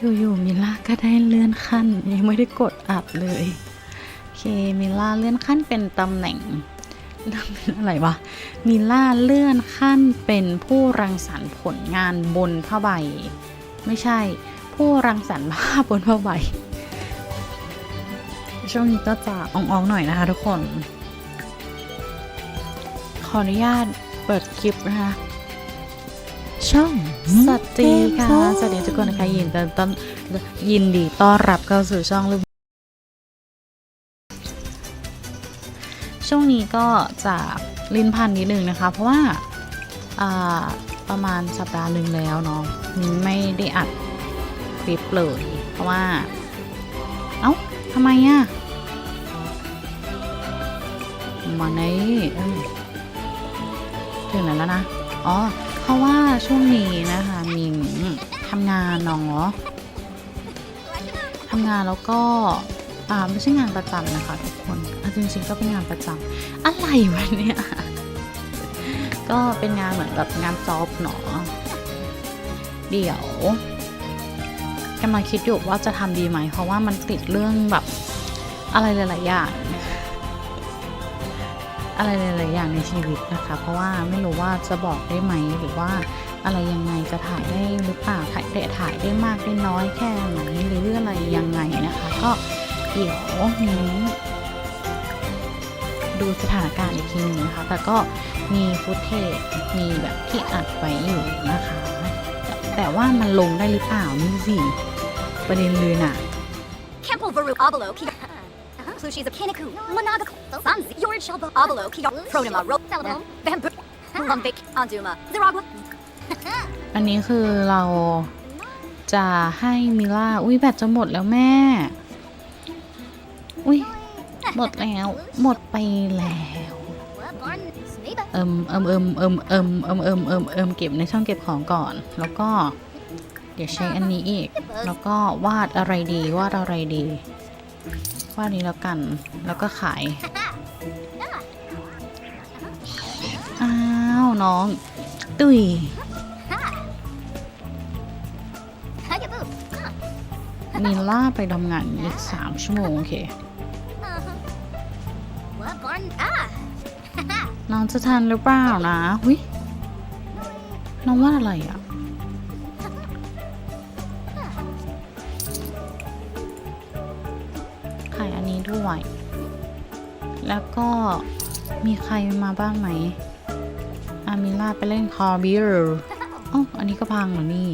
อยู่ๆมิล่าก็ได้เลื่อนขั้น ยังไม่ได้กดอัดเลยโอเคมิล่าเลื่อนขั้นเป็นตำแหน่งเรื่องเป็นอะไรวะมิล่าเลื่อนขั้นเป็นผู้รังสรรค์ผลงานบนผ้าใบ ไม่ใช่ผู้รังสรรค์ภาพบนผ้าใบ ช่วงนี้ก็จะอ่องๆหน่อยนะคะทุกคน ขออนุญาตเปิดคลิปนะคะ ช่องสวัสดีค่ะ สวัสดีทุกคนนะคะยินดีต้อนยินดีต้อนรับเข้าสู่ช่องลูกช่วงนี้ก็จะลิ้นพันนิดนึงนะคะ เพราะว่าอ่าประมาณสัปดาห์หนึ่งแล้วเนาะไม่ได้อัดคลิปเลยเพราะว่า เอ้าทำไมอะมาในเอ้ยถึงไหนแล้วนะ อ๋อเพ ราะว่าช่วงนี้นะคะมินทำงานเนาะทำงานแล้วก็อ่าไม่ใช่งานประจำนะคะทุกคนอ่จริงๆก็เป็นงานประจำอะไรวะเนี่ยก็เป็นงานเหมือนแบบงานจ็อบเนาะเดี๋ยวกำลังคิดอยู่ว่าจะทำดีไหมเพราะว่ามันติดเรื่องแบบอะไรหลายๆอย่าง อะไรหลายๆอย่างในชีวิตนะคะ เพราะว่าไม่รู้ว่าจะบอกได้ไหมหรือว่าอะไรยังไงจะถ่ายได้หรือเปล่าถ่ายได้ถ่ายได้มากได้น้อยแค่ไหนหรืออะไรยังไงนะคะ ก็เดี๋ยวนี้ดูสถานการณ์อีกทีนึงนะคะ แต่ก็มีฟุตเทจมีแบบที่อัดไว้อยู่นะคะ แต่แต่ว่ามันลงได้หรือเปล่านี่สิประเด็นเลยน่ะ Campo Varu Abalo Ki Sushi's of Kiniku Managa Sanzi Yorich Shalba Abalo Ki Pronima Rope, Salabon Bamboo Lumbik Anduma Ziragua อันนี้คือเราจะให้มิล่า อุ้ยแบตจะหมดแล้วแม่ อุ้ยหมดแล้ว หมดไปแล้ว เอิมเอิมเอิมเอิมเอิมเอิมเอิมเอิมเอิมเก็บในช่องเก็บของก่อน แล้วก็ เดี๋ยวใช้อันนี้อีก แล้วก็วาดอะไรดี วาดอะไรดี วานี้แล้วกัน แล้วก็ขาย อ้าว น้อง ตุยมิล่าไปทำงานอีกสามชั่วโมง โอเค น้องจะทันหรือเปล่านะ หุยน้องว่าอะไรอะ่ แล้วก็มีใครมาบ้างไหม อามิล่าไปเล่นคอร์บิร์อ๋ออันนี้ก็พังเหรอนี่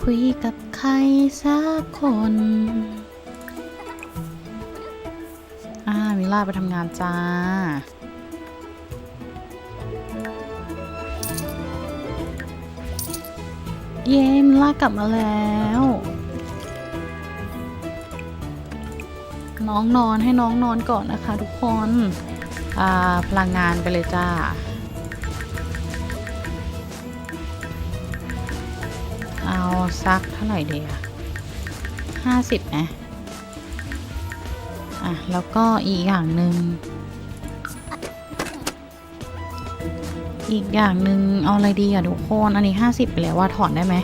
คุยกับใครสักคน อามิล่าไปทำงานจ้า เย้มิล่ากลับมาแล้ว น้องนอนให้น้องนอนก่อนนะคะ ทุกคนพลังงานไปเลยจ้าเอาสักเท่าไหร่ดีอะห้าสิบนะอะ แล้วก็อีกอย่างหนึ่ง อีกอย่างหนึ่งเอาอะไรดีอะทุกคน อันนี้ห้าสิบไปแล้วว่าถอนได้ไหม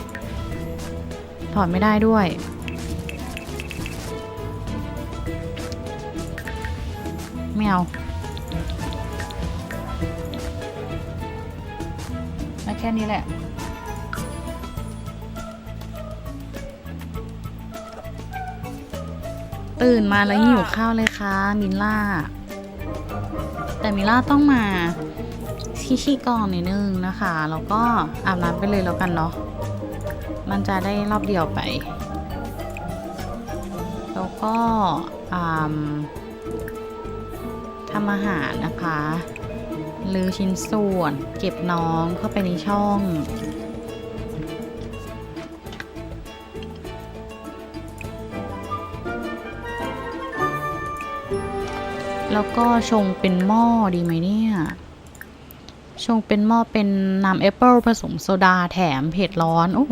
ถอนไม่ได้ด้วย ไม่เอาแค่นี้แหละตื่นมาแล้วหิวข้าวเลยค่ะมิลล่า แต่มิลล่าต้องมาที่ขี้กองนิดนึงนะคะแล้วก็อาบน้ำไปเลยแล้วกันเนาะมันจะได้รอบเดียวไป แล้วก็อ่า ทำอาหารนะคะลือชิ้นส่วน เก็บน้องเข้าไปในช่อง แล้วก็ชงเป็นหม้อดีไหมเนี่ย ชงเป็นหม้อเป็นน้ำแอปเปิลผสมโซดาแถมเผ็ดร้อน โอ้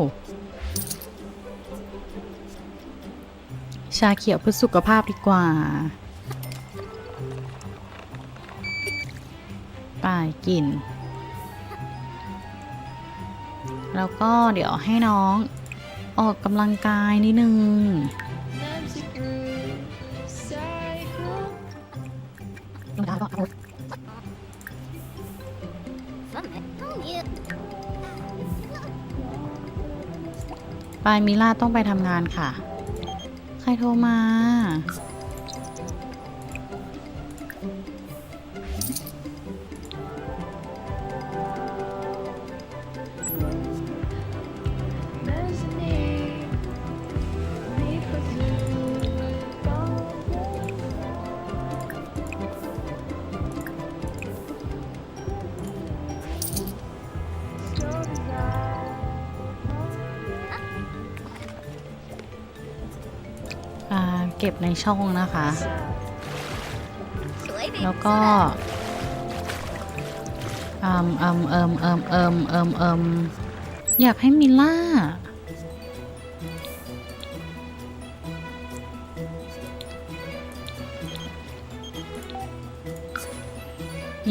ชาเขียวเพื่อสุขภาพดีกว่า ไปกินแล้วก็เดี๋ยวให้น้องออกกำลังกายนิดนึง ไปมิล่าต้องไปทำงานค่ะ ใครโทรมา เก็บในช่องนะคะ แล้วก็เอืมอืมเอิมเอิมเอิมเอิมเอิมอยากให้มิล่า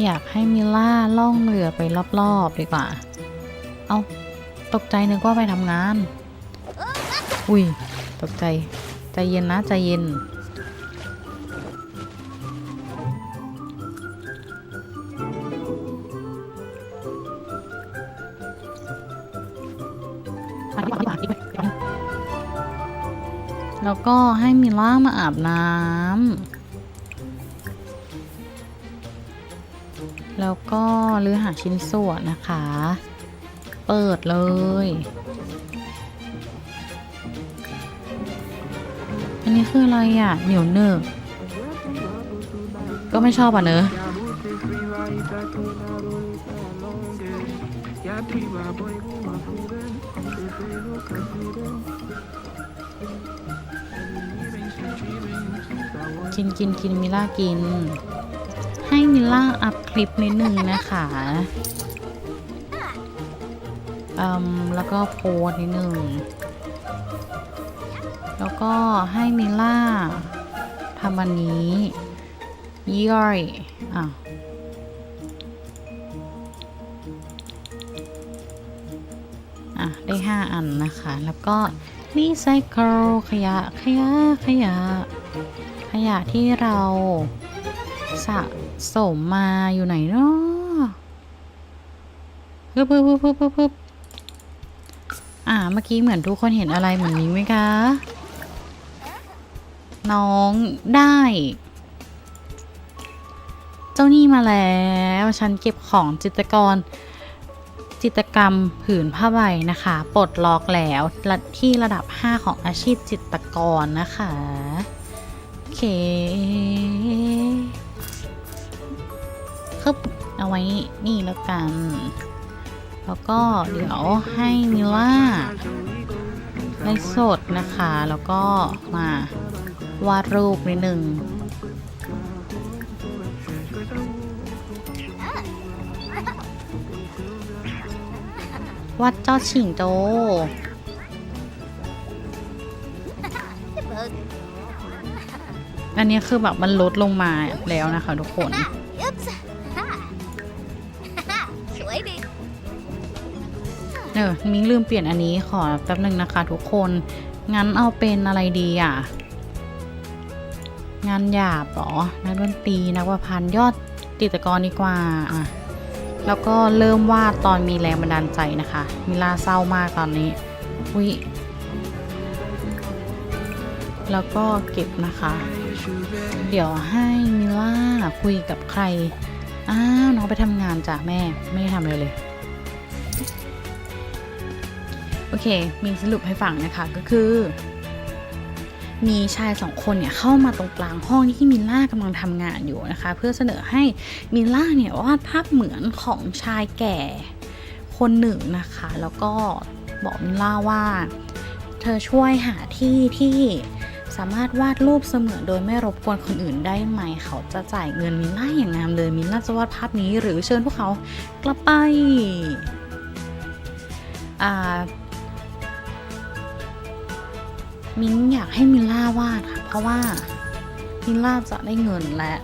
อยากให้มิล่าล่องเรือไปรอบๆดีกว่า เอาตกใจนึกว่าไปทำงาน อุ้ย ตกใจ ใจเย็นนะใจเย็น แล้วก็ให้มิล่ามาอาบน้ำ แล้วก็รื้อหาชิ้นส่วนนะคะ เปิดเลย นนี้คืออะไรอะ เหนียวเนอะก็ไม่ชอบอะเนอะกินกินกินมิล่ากิน ให้มิล่าอัพคลิปนิดนึงนะคะอืมแล้วก็โพส์นิดนึง แล้วก็ให้มิล่าทำอันนี้ย่อยอะอะ ได้ 5 อันนะคะ แล้วก็รีไซเคิลขยะ ขยะ ขยะ ขยะที่เราสะสมมาอยู่ไหนเนาะปึ๊บปึ๊บปึ๊บปึ๊บปึ๊บปึ๊บอ่า เมื่อกี้เหมือนทุกคนเห็นอะไรเหมือนนี้ไหมคะ น้องได้ เจ้านี่มาแล้วฉันเก็บของจิตรกร จิตรกรรมผืนผ้าใบนะคะ ปลดล็อกแล้วที่ระดับ 5 ของอาชีพจิตรกรนะคะ โอเคคึบเอาไว้นี่แล้วกัน แล้วก็เดี๋ยวให้มิล่าไลฟ์สดนะคะ แล้วก็มา วาดรูปนิดนึงวาดเจ้าฉิงโจอันนี้คือแบบมันลดลงมาแล้วนะคะทุกคน Oops. Ha. Sweetie. เออมิ้งลืมเปลี่ยนอันนี้ขอแป๊บหนึ่งนะคะทุกคน งั้นเอาเป็นอะไรดีอะ งานหยาบหรอ นักดนตรีนักประพันธ์ยอดจิตรกรดีกว่าอะแล้วก็เริ่มวาดตอนมีแรงบันดาลใจนะคะ มิลาเศร้ามากตอนนี้อุ้ยแล้วก็เก็บนะคะ เดี๋ยวให้มิล่าคุยกับใคร อ้าวน้องไปทำงานจ้ะแม่ ไม่ได้ทำอะไรเลย โอเค มีสรุปให้ฟังนะคะก็คือ มีชายสองคนเนี่ยเข้ามาตรงกลางห้องที่มิลล่ากำลังทำงานอยู่นะคะ เพื่อเสนอให้มิลล่าเนี่ยวาดภาพเหมือนของชายแก่คนหนึ่งนะคะ แล้วก็บอกมิลล่าว่า เธอช่วยหาที่ที่สามารถวาดรูปเสมือนโดยไม่รบกวนคนอื่นได้ไหม เขาจะจ่ายเงินมิลล่าอย่างงามเลยมิลล่าจะวาดภาพนี้หรือเชิญพวกเขากลับไปอ่า มิ้นอยากให้มิลล่าวาดค่ะ เพราะว่ามิลล่าจะได้เงินและ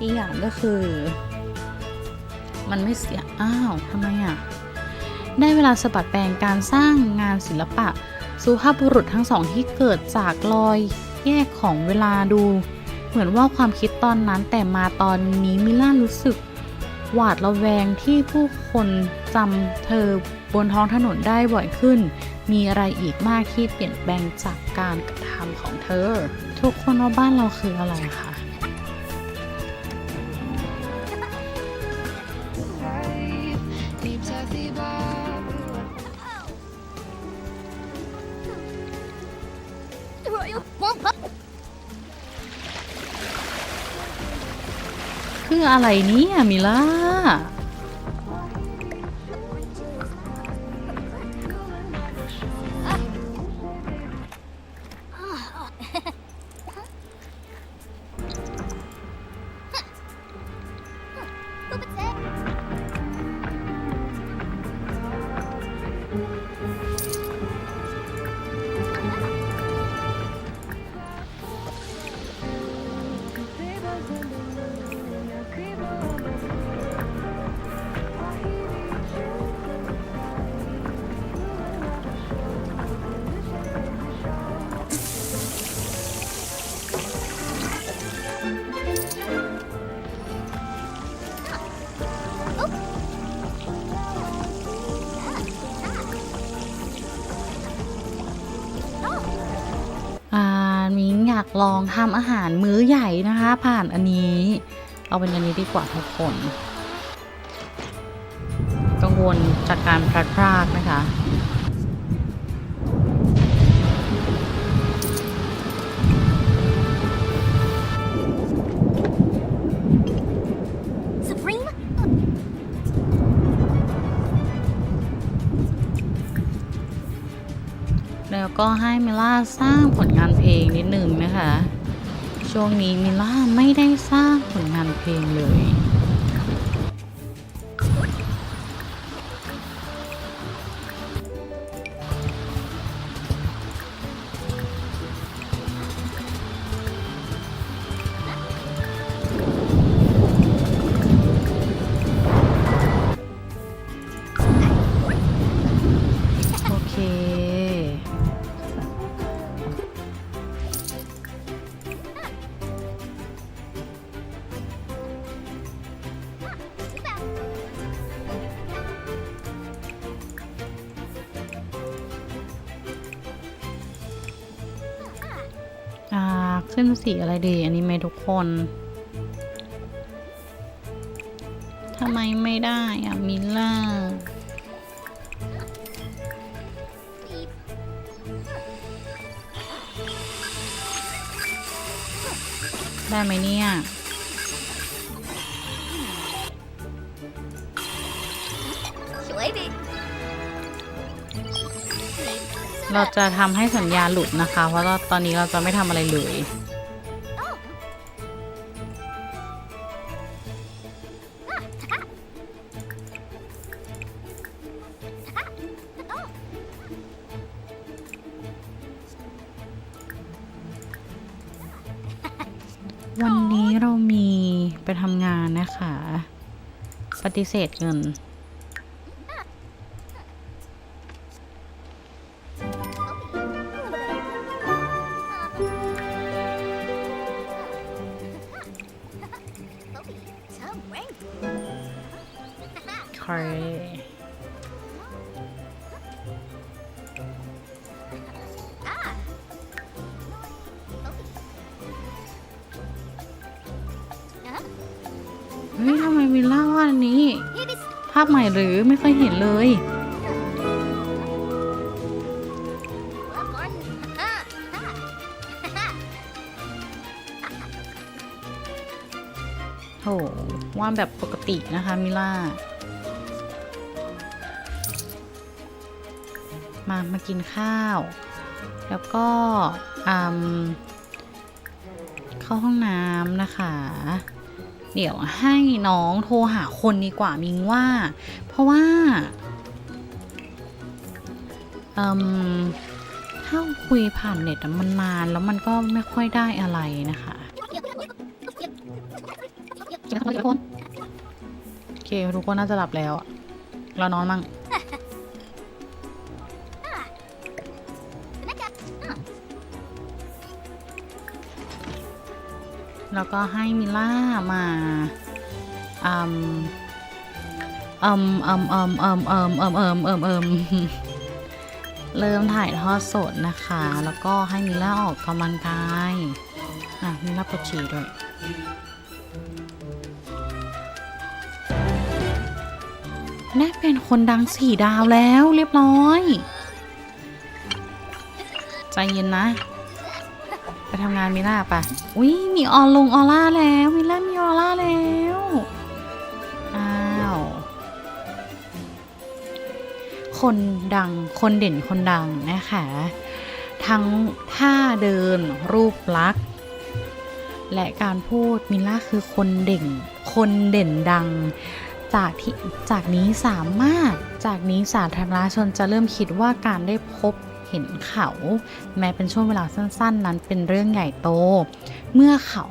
อีกอย่างก็คือ มันไม่เสีย อ้าวทำไมอะ ได้เวลาสะบัดแปลงการสร้างงานศิลปะ สุภาพบุรุษทั้งสองที่เกิดจากรอยแยกของเวลาดู เหมือนว่าความคิดตอนนั้นแต่มาตอนนี้มิล่ารู้สึก หวาดระแวงที่ผู้คนจำเธอ บนท้องถนนได้บ่อยขึ้น มีอะไรอีกมากที่เปลี่ยนแปลงจากการกระทำของเธอ ทุกคนว่าบ้านเราคืออะไรคะคืออะไรเนี่ยมิล่าอ่า ลองทำอาหารมื้อใหญ่นะคะ ผ่านอันนี้ เอาเป็นอันนี้ดีกว่าทุกคน กังวลจากการพลัดพรากนะคะ แล้วก็ให้มิล่าสร้างผลงานเพลงนิดหนึ่งนะคะ ช่วงนี้มิล่าไม่ได้สร้างผลงานเพลงเลย ขึ้นสีอะไรดี อันนี้ไหมทุกคนทำไมไม่ได้อะมิลล่าได้ไหมเนี่ยเราจะทำให้สัญญาหลุดนะคะ เพราะว่าตอนนี้เราจะไม่ทำอะไรเลย ฏิเสธเงิน ใคราพใหม่หรือไม่เคยเห็นเลย โหว่าแบบปกตินะคะมิล่า มามากินข้าว แล้วก็อืมเข้าห้องน้ำนะคะ เดี๋ยวให้น้องโทรหาคนดีกว่ามิงว่า เพราะว่าอืมถ้าคุยผ่านเน็ตมันนานแล้วมันก็ไม่ค่อยได้อะไรนะคะโอเคทุกคนน่าจะหลับแล้วอะเรานอนมั่ง แล้วก็ให้มิล่ามาอืมอืมอืมอืมอืมอืมอืมอืมอืมอืมเริ่มถ่ายทอดสดนะคะ แล้วก็ให้มิล่าออกกำลังกาย อะมิล่าปวดฉี่ด้วยได้เป็นคนดังสี่ดาวแล้วเรียบร้อย ใจเย็นนะ ไปทำงานมิล่าปะอุ้ยมีออลงออร่าแล้วมิล่ามีออร่าแล้ว อ้าว คนดังคนเด่นคนดังนะคะ ทั้งท่าเดินรูปลักษณ์ และการพูดมิล่าคือคนเด่น คนเด่นดังจากที่จากนี้สามารถจากนี้สาธารณชนจะเริ่มคิดว่าการได้พบ เห็นเขา แม้เป็นช่วงเวลาสั้น ๆ นั้นเป็นเรื่องใหญ่โต เมื่อเขา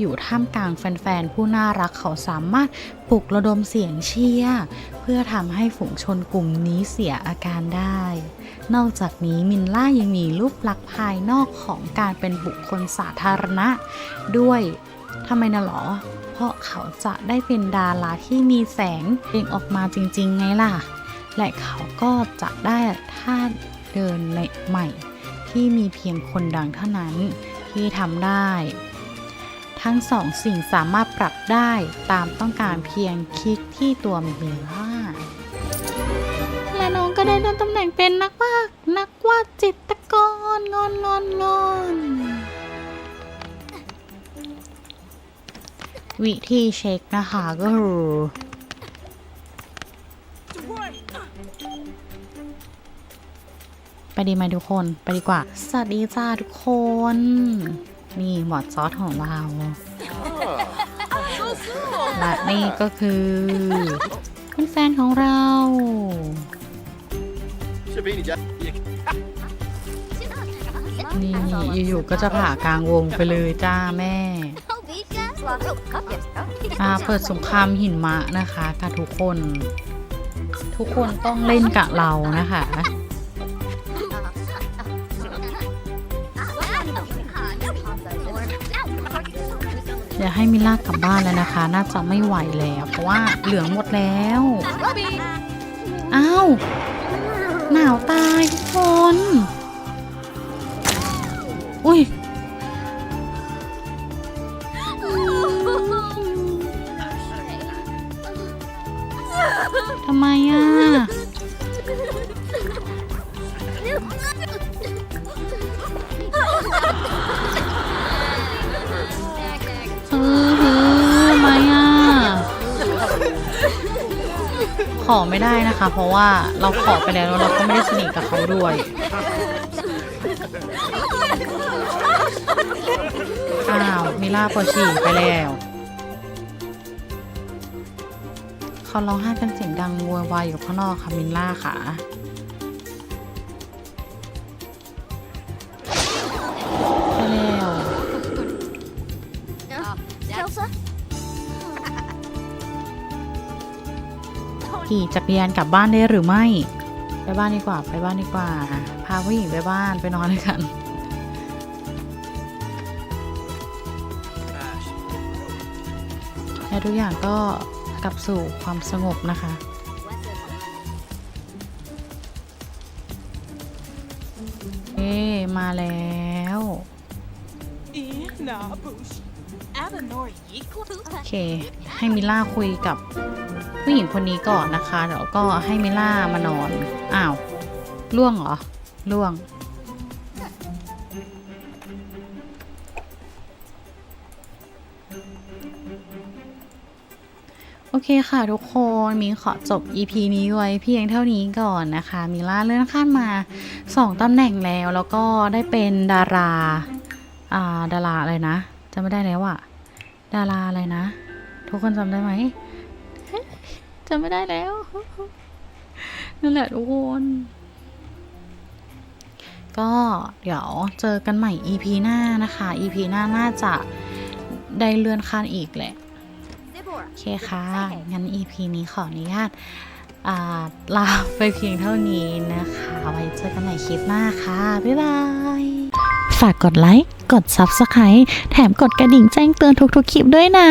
อยู่ท่ามกลางแฟน ๆ ผู้น่ารักเขาสามารถปลุกระดมเสียงเชียร์เพื่อทำให้ฝูงชนกลุ่มนี้เสียอาการได้ นอกจากนี้มินล่ายังมีรูปลักษณ์ภายนอกของการเป็นบุคคลสาธารณะ ด้วยทำไมนะหรอ เพราะเขาจะได้เป็นดาราที่มีแสงเปล่งออกมาจริง ๆ ไงล่ะ และเขาก็จะได้ท่า เดินในใหม่ ที่มีเพียงคนดังเท่านั้นที่ทำได้ ทั้งสองสิ่งสามารถปรับได้ตามต้องการเพียงคลิกที่ตัวเมล่าและน้องก็ได้รับตำแหน่งเป็นนักวาดนักวาดจิตกรงอนงอนงอนวิธีเช็คนะคะก็คือ ไปดีไหมทุกคนไปดีกว่า สวัสดีจ้าทุกคน นี่หมอดซอสของเรา และนี่ก็คือเป็นแฟนของเรา Shabini, Jack. นี่อยู่ๆก็จะผ่ากลางวงไปเลยจ้าแม่อ่าเปิดสงครามหินมะนะคะกับทุกคน ทุกคนต้องเล่นกับเรานะคะ เดี๋ยวให้มิล่ากลับบ้านแล้วนะคะ น่าจะไม่ไหวแล้ว เพราะว่าเหลืองหมดแล้วอ้าวหนาวตายทุกคน อุ้ยทำไม ขอไม่ได้นะคะ เพราะว่าเราขอไปแล้วเราก็ไม่ได้สนิทกับเขาด้วยอ้าวมิล่าปอฉี่ไปแล้วเขาร้องไห้กันเสียงดังโวยวายอยู่ข้างนอกค่ะมิล่าค่ะ ขี่จักรยานกลับบ้านได้หรือไม่ ไปบ้านดีกว่า ไปบ้านดีกว่า พาผู้หญิงไปบ้านไปนอนด้วยกัน และทุกอย่างก็กลับสู่ความสงบนะคะเอ๊มาแล้ว โอเค ให้มิล่าคุยกับผู้หญิงคนนี้ก่อนนะคะเดี๋ยวก็ให้มิล่ามานอน อ้าวล่วงเหรอล่วง โอเคค่ะทุกคนมีขอจบ EP นี้ไว้เพียงเท่านี้ก่อนนะคะ มิล่าเลื่อนขั้นมา 2ตำแหน่งแล้วแล้วก็ได้เป็นดารา อ่า ดาราอะไรนะำไม่ได้แล้วอะดาราอะไรนะ ทุกคนจำได้ไหมจำไม่ได้แล้ว นั่นแหละทุกคน ก็เดี๋ยวเจอกันใหม่ EP หน้านะคะ EP หน้าน่าจะได้เลื่อนขั้นอีกแหละ โอเคค่ะ งั้น EP นี้ขออนุญาตาลาไปเพียงเท่านี้นะคะ ไว้เจอกันใหม่คลิปหน้าค่ะ บ๊ายบาย ฝากกดไลค์ กด Subscribe แถมกดกระดิ่งแจ้งเตือนทุกๆคลิปด้วยนะ